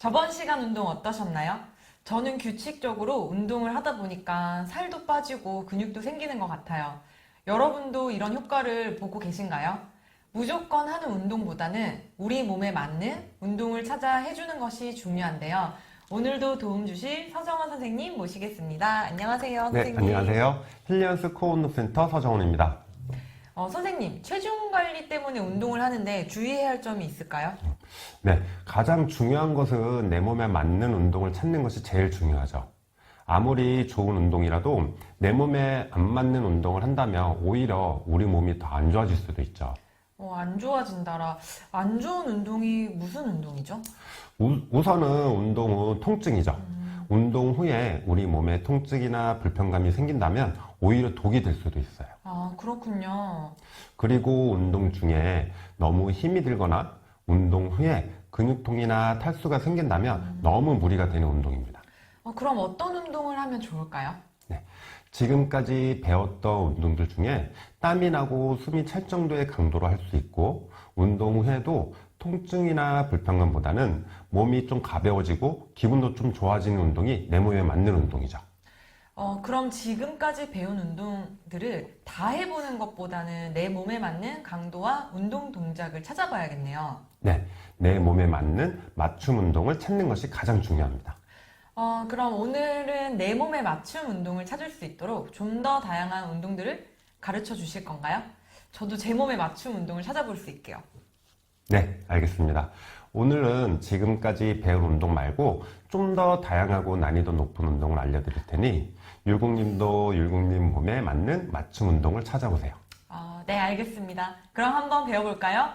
저번 시간 운동 어떠셨나요? 저는 규칙적으로 운동을 하다 보니까 살도 빠지고 근육도 생기는 것 같아요. 여러분도 이런 효과를 보고 계신가요? 무조건 하는 운동보다는 우리 몸에 맞는 운동을 찾아 해주는 것이 중요한데요. 오늘도 도움 주실 서정원 선생님 모시겠습니다. 안녕하세요, 네, 선생님. 안녕하세요. 힐리언스 코운동센터 서정훈입니다. 어, 선생님, 체중 관리 때문에 운동을 하는데 주의해야 할 점이 있을까요? 네, 가장 중요한 것은 내 몸에 맞는 운동을 찾는 것이 제일 중요하죠. 아무리 좋은 운동이라도 내 몸에 안 맞는 운동을 한다면 오히려 우리 몸이 더 안 좋아질 수도 있죠. 어, 안 좋아진다라. 안 좋은 운동이 무슨 운동이죠? 우, 우선은 운동 후 통증이죠. 운동 후에 우리 몸에 통증이나 불편감이 생긴다면 오히려 독이 될 수도 있어요. 아, 그렇군요. 그리고 운동 중에 너무 힘이 들거나 운동 후에 근육통이나 탈수가 생긴다면 너무 무리가 되는 운동입니다. 어, 그럼 어떤 운동을 하면 좋을까요? 지금까지 배웠던 운동들 중에 땀이 나고 숨이 찰 정도의 강도로 할 수 있고 운동 후에도 통증이나 불편감보다는 몸이 좀 가벼워지고 기분도 좀 좋아지는 운동이 내 몸에 맞는 운동이죠. 어, 그럼 지금까지 배운 운동들을 다 해보는 것보다는 내 몸에 맞는 강도와 운동 동작을 찾아봐야겠네요. 네, 내 몸에 맞는 맞춤 운동을 찾는 것이 가장 중요합니다. 어, 그럼 오늘은 내 몸에 맞춤 운동을 찾을 수 있도록 좀 더 다양한 운동들을 가르쳐 주실 건가요? 저도 제 몸에 맞춤 운동을 찾아볼 수 있게요. 네, 알겠습니다. 오늘은 지금까지 배운 운동 말고 좀 더 다양하고 난이도 높은 운동을 알려드릴 테니 율곡님도 율곡님 몸에 맞는 맞춤 운동을 찾아보세요. 어, 네, 알겠습니다. 그럼 한번 배워볼까요?